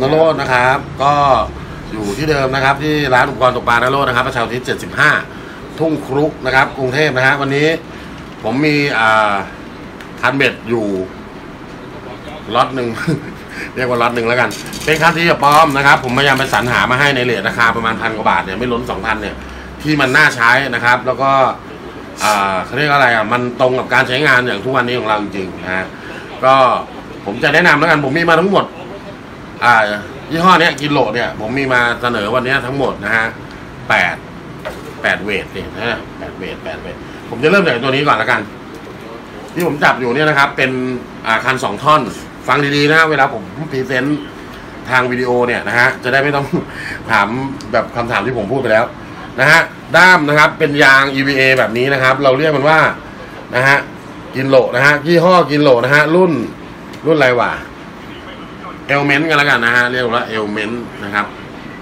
นโรดนะครับ ก็อยู่ที่เดิมนะครับ ที่ร้านอุปกรณ์ตกปลานโรดนะครับประชาอุทิศ75 ทุ่งครุกนะครับ กรุงเทพนะฮะวันนี้ผมมีอ่าคันเบ็ดอยู่ล็อตหนึ่ง เรียกว่าล็อตหนึ่งแล้วกัน เป็นคันที่จะปลอมนะครับ ผมพยายามไปสรรหามาให้ในเรทราคาประมาณพันกว่าบาทเนี่ยไม่ล้นสองพันเนี่ยที่มันน่าใช้นะครับ แล้วก็อ่าเขาเรียกอะไรอะมันตรงกับการใช้งานอย่างทุกวันนี้ของเราจริงๆนะฮะก็ผมจะแนะนำแล้วกันผมมีมาทั้งหมด อ่ายี่ห้อเนี้ยกิโลเนี่ยผมมีมาเสนอวันนี้ทั้งหมดนะฮะแปดแปดเวทนี่นะฮะแปดเวทแปดเวทผมจะเริ่มจากตัวนี้ก่อนละกัน ที่ผมจับอยู่เนี่ยนะครับ เป็นอ่าคันสองท่อน ฟังดีๆนะเวลาผมพรีเซนต์ทางวิดีโอเนี่ยนะฮะจะได้ไม่ต้องถามแบบคำถามที่ผมพูดไปแล้วนะฮะด้ามนะครับเป็นยาง EVA แบบนี้นะครับ เราเรียกมันว่านะฮะกินโลนะฮะยี่ห้อกินโลนะฮะรุ่นรุ่นอะไรวะ เอลเมนต์กันแล้วกันนะฮะเรียกว่าเอลเมนต์นะครับ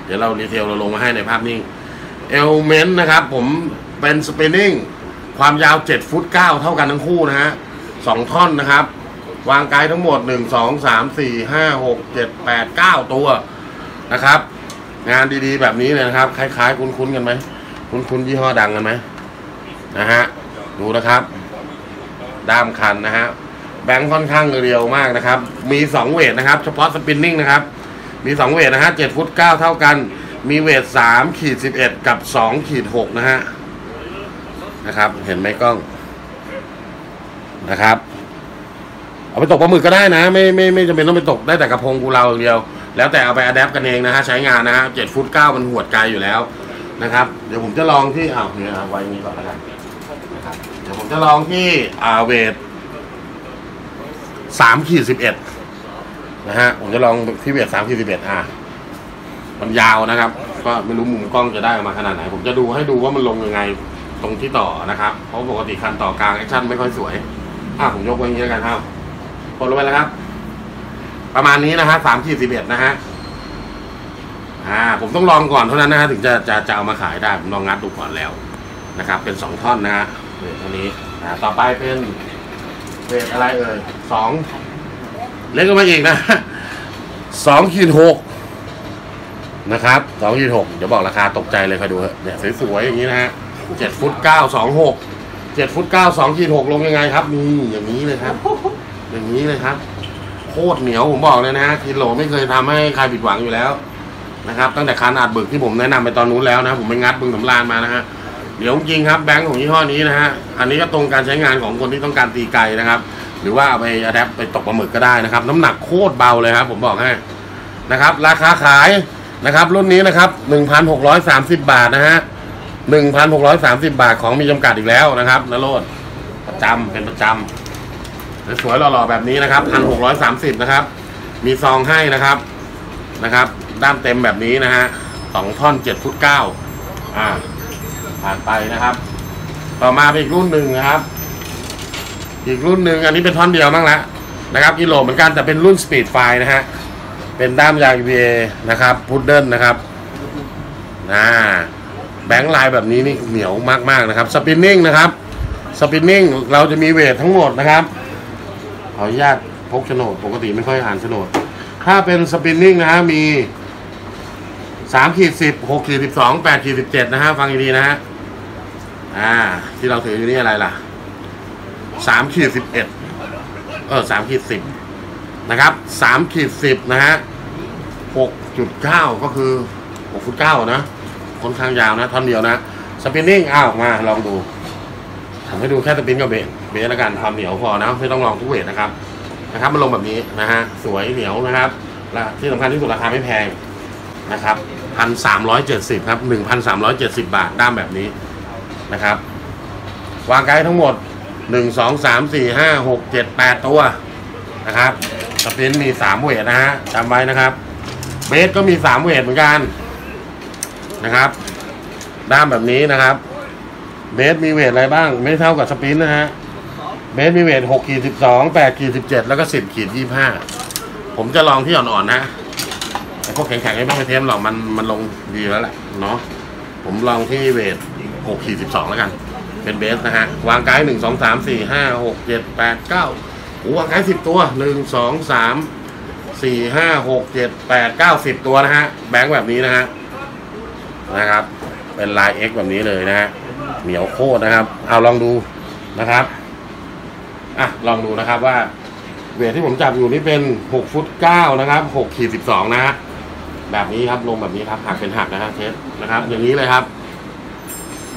เดี๋ยวเราดีเทลเราลงมาให้ในภาพนิ่งเอลเมนต์นะครับ ผมเป็นสปินนิ่งความยาว7ฟุต9เท่ากันทั้งคู่นะฮะสองท่อนนะครับ วางไกด์ทั้งหมด 1 2 3 4 5 6 7 8 9 ตัวนะครับ งานดีๆแบบนี้เลยนะครับ คล้ายๆ คุ้นๆกันไหมคุ้นๆยี่ห้อดังกันไหมนะฮะดูนะครับ ด้ามคันนะฮะ แบงค์ค่อนข้างเรียวมากนะครับ มีสองเวทนะครับ เฉพาะสปินนิ่งนะครับ มีสองเวทนะฮะเจ็ดฟุตเก้าเท่ากัน มีเวทสามขีดสิบเอ็ดกับสองขีดหกนะฮะนะครับ เห็นไหมกล้องนะครับ เอาไปตกปลาหมึกก็ได้นะ ไม่ไม่ไม่จำเป็นต้องไปตกได้แต่กระพงกูเราอย่างเดียว แล้วแต่เอาไปอัดแอปกันเองนะฮะใช้งานนะฮะเจ็ดฟุตเก้ามันหวดไกลอยู่แล้วนะครับ เดี๋ยวผมจะลองที่อ้าวเนี่ยไว้นี้ก่อนแล้วกันนะครับเดี๋ยวผมจะลองที่อ่าเวท สามขีดสิบเอ็ดนะฮะ ผมจะลองที่เวทสามขีดสิบเอ็ดอะมันยาวนะครับ ก็ไม่รู้มุมกล้องจะได้มาขนาดไหน ผมจะดูให้ดูว่ามันลงยังไงตรงที่ต่อนะครับ เพราะปกติคันต่อกลางแอคชั่นไม่ค่อยสวย อะผมยกไว้อย่างนี้แล้วกันครับกดลงไปแล้วครับ ประมาณนี้นะฮะสามขีดสิบเอ็ดนะฮะ อ่า ผมต้องลองก่อนเท่านั้นนะฮะถึงจะจะจะเอามาขายได้ ผมลองงัดดูก่อนแล้วนะครับ เป็นสองท่อนนะฮะเวทตัวนี้ อ่า ต่อไปเป็น เวทอะไรเอ่ยสองเล็กก็มาอีกนะสองขีดหกนะครับสองขีดหกเดี๋ยวบอกราคาตกใจเลยคอยดูเถอะเนี่ยสวยๆอย่างนี้นะฮะเจ็ดฟุตเก้าสองหกเจ็ดฟุตเก้าสองขีดหกลงยังไงครับนี่อย่างนี้เลยครับ อย่างนี้เลยครับโคตรเหนียวผมบอกเลยนะฮะกิโลไม่เคยทำให้ใครผิดหวังอยู่แล้วนะครับ ตั้งแต่คันอัดบึกที่ผมแนะนำไปตอนนู้นแล้วนะ ผมไปงัดบึงสำรานมานะฮะ เดี๋ยวจริงครับแบงค์ของยี่ห้อนี้นะฮะ อันนี้ก็ตรงการใช้งานของคนที่ต้องการตีไกลนะครับ หรือว่าเอาไปอัดแอปไปตกปลาหมึกก็ได้นะครับ น้ำหนักโคตรเบาเลยครับผมบอกให้นะครับ ราคาขายนะครับรุ่นนี้นะครับหนึ่งพันหกร้อยสามสิบบาทนะฮะหนึ่งพันหกร้อยสามสิบาทของมีจำกัดอีกแล้วนะครับนโรดประจำเป็นประจำสวยหล่อๆแบบนี้นะครับพันหกร้อยสามสิบนะครับ มีซองให้นะครับนะครับ ด้ามเต็มแบบนี้นะฮะสองท่อนเจ็ดฟุตเก้าอ่า ผ่านไปนะครับ ต่อมาเป็นอีกรุ่นหนึ่งนะครับ อีกรุ่นหนึ่งอันนี้เป็นท่อนเดียวมั้งละนะครับกิโลเหมือนกันแต่เป็นรุ่นสปีดไฟนะฮะเป็นด้ามยาง EVA นะครับพุดเดิลนะครับนะแบงค์ลายแบบนี้นี่เหนียวมากๆนะครับสปินนิ่งนะครับสปินนิ่งเราจะมีเวททั้งหมดนะครับขออนุญาตพกโฉนดปกติไม่ค่อยอ่านโฉนด ถ้าเป็นสปินนิ่งนะฮะมีสามขีดสิบหกขีดสิบสองแปดขีดสิบเจ็ดนะฮะฟังดีๆนะฮะ อ่า ที่เราถืออยู่นี่อะไรล่ะสามขีดสิบเอ็ดเออสามขีดสิบนะครับสามขีดสิบนะฮะหกจุดเก้าก็คือหกฟุตเก้านะค่อนข้างยาวนะท่อนเดียวนะสปินนิ่งอ้าวมาลองดูทำให้ดูแค่สปินกับเบสเบสแล้วกันความเหนียวพอนะไม่ต้องลองทุกเวทนะครับนะครับมันลงแบบนี้นะฮะสวยเหนียวนะครับและที่สำคัญที่สุดราคาไม่แพงนะครับพันสามร้อยเจ็ดสิบครับหนึ่งพันสามร้อยเจ็ดสิบาทด้ามแบบนี้ นะครับ วางไกด์ทั้งหมดหนึ่งสองสามสี่ห้าหกเจ็ดแปดตัวนะครับสปินมีสามเวทนะฮะจำไว้นะครับ เบสก็มีสามเวทเหมือนกันนะครับ ด้ามแบบนี้นะครับ เบสมีเวทอะไรบ้าง ไม่เท่ากับสปินนะฮะเบสมีเวทหกขีดสิบสองแปดขีดสิบเจ็ดแล้วก็สิบขีดยี่ห้าผมจะลองที่อ่อนๆนะไอ้พวกแข็งๆไม่ต้องไปเทมหรอกมันมันลงดีแล้วแหละเนาะผมลองที่เวท หกขีดสิบสองแล้วกัน เป็นเบสนะฮะ วางไกด์หนึ่งสองสามสี่ห้าหกเจ็ดแปดเก้าโอ้วางไกด์สิบตัวหนึ่งสองสามสี่ห้าหกเจ็ดแปดเก้าสิบตัวนะฮะ แบงค์แบบนี้นะฮะ นะครับ เป็นลาย X แบบนี้เลยนะฮะ เหนียวโคตรนะครับ เอาลองดูนะครับ อะ ลองดูนะครับว่าเวทที่ผมจับอยู่นี่เป็นหกฟุตเก้านะครับหกขีดสิบสองนะฮะ แบบนี้ครับ ลงแบบนี้ครับ หักเป็นหักนะฮะเทสนะครับ อย่างนี้เลยครับ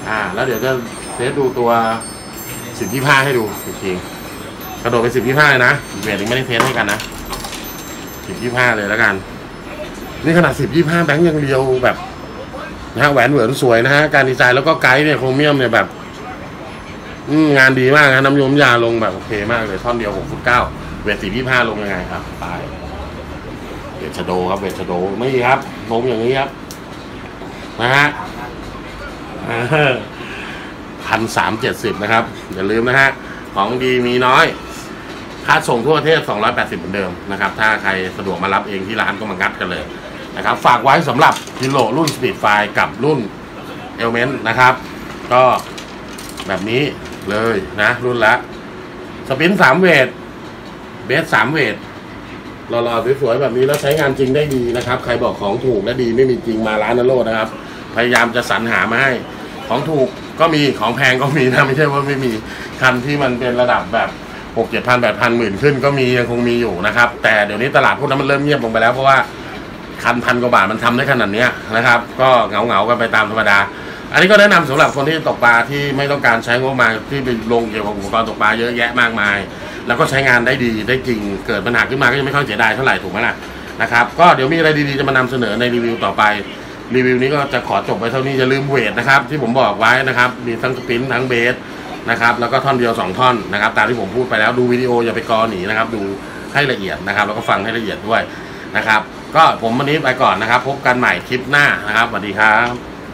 อ่า แล้วเดี๋ยวจะเทสดูตัวสิบยี่ห้าให้ดูจริงๆกระโดดไปสิบยี่ห้าเลยนะเวทยังไม่ได้เทสให้กันนะสิบยี่ห้าเลยแล้วกัน นี่ขนาดสิบยี่ห้าแบงค์ยังเรียวแบบนะฮะแหวนเหวินสวยนะฮะการดีไซน์แล้วก็ไกด์เนี่ยโครเมียมเนี่ยแบบอืงานดีมากนะน้ำยมยาลงแบบโอเคมากเลยท่อนเดียวหกฟุตเก้าเวทสิบยี่ห้าลงยังไงครับตายเวทชโดครับเวทชโดไม่ครับลงอย่างนี้ครับ นะฮะ พันสามเจ็ดสิบนะครับ อย่าลืมนะฮะ ของดีมีน้อย ค่าส่งทั่วประเทศ 280 เหมือนเดิมนะครับ ถ้าใครสะดวกมารับเองที่ร้านก็มางัดกันเลยนะครับ ฝากไว้สำหรับกิโลรุ่น Speed f i กับรุ่น Element นะครับ ก็แบบนี้เลยนะ รุ่นละสปินสามเวทเบสสามเวทหล่อๆสวยๆแบบนี้แล้วใช้งานจริงได้ดีนะครับ ใครบอกของถูกและดีไม่มีจริงมาร้านนโรดนะครับ พยายามจะสรรหามาให้ ของถูกก็มีของแพงก็มีนะไม่ใช่ว่าไม่มีคันที่มันเป็นระดับแบบหกเจ็ดพันแปดพันหมื่นขึ้นก็มียังคงมีอยู่นะครับ แต่เดี๋ยวนี้ตลาดพวกนั้นมันเริ่มเงียบลงไปแล้วเพราะว่าคันพันกว่าบาทมันทำได้ขนาดนี้นะครับ ก็เหงาเหงากันไปตามธรรมดา อันนี้ก็แนะนำสำหรับคนที่ตกปลาที่ไม่ต้องการใช้งบมาที่ไปลงเกี่ยวกับอุปกรณ์ตกปลาเยอะแยะมากมาย แล้วก็ใช้งานได้ดีได้จริงเกิดปัญหาขึ้นมาก็ยังไม่ค่อยเสียดายเท่าไหร่ถูกไหมล่ะนะครับก็เดี๋ยวมีอะไรดีๆจะมานำเสนอในรีวิวต่อไป รีวิวนี้ก็จะขอจบไปเท่านี้อย่าลืมเวทนะครับ ที่ผมบอกไว้นะครับ มีทั้งสปรินทั้งเบสนะครับ แล้วก็ท่อนเดียวสองท่อนนะครับ ตามที่ผมพูดไปแล้วดูวิดีโออย่าไปกอหนีนะครับ ดูให้ละเอียดนะครับ แล้วก็ฟังให้ละเอียดด้วยนะครับ ก็ผมวันนี้ไปก่อนนะครับ พบกันใหม่คลิปหน้านะครับสวัสดีครับ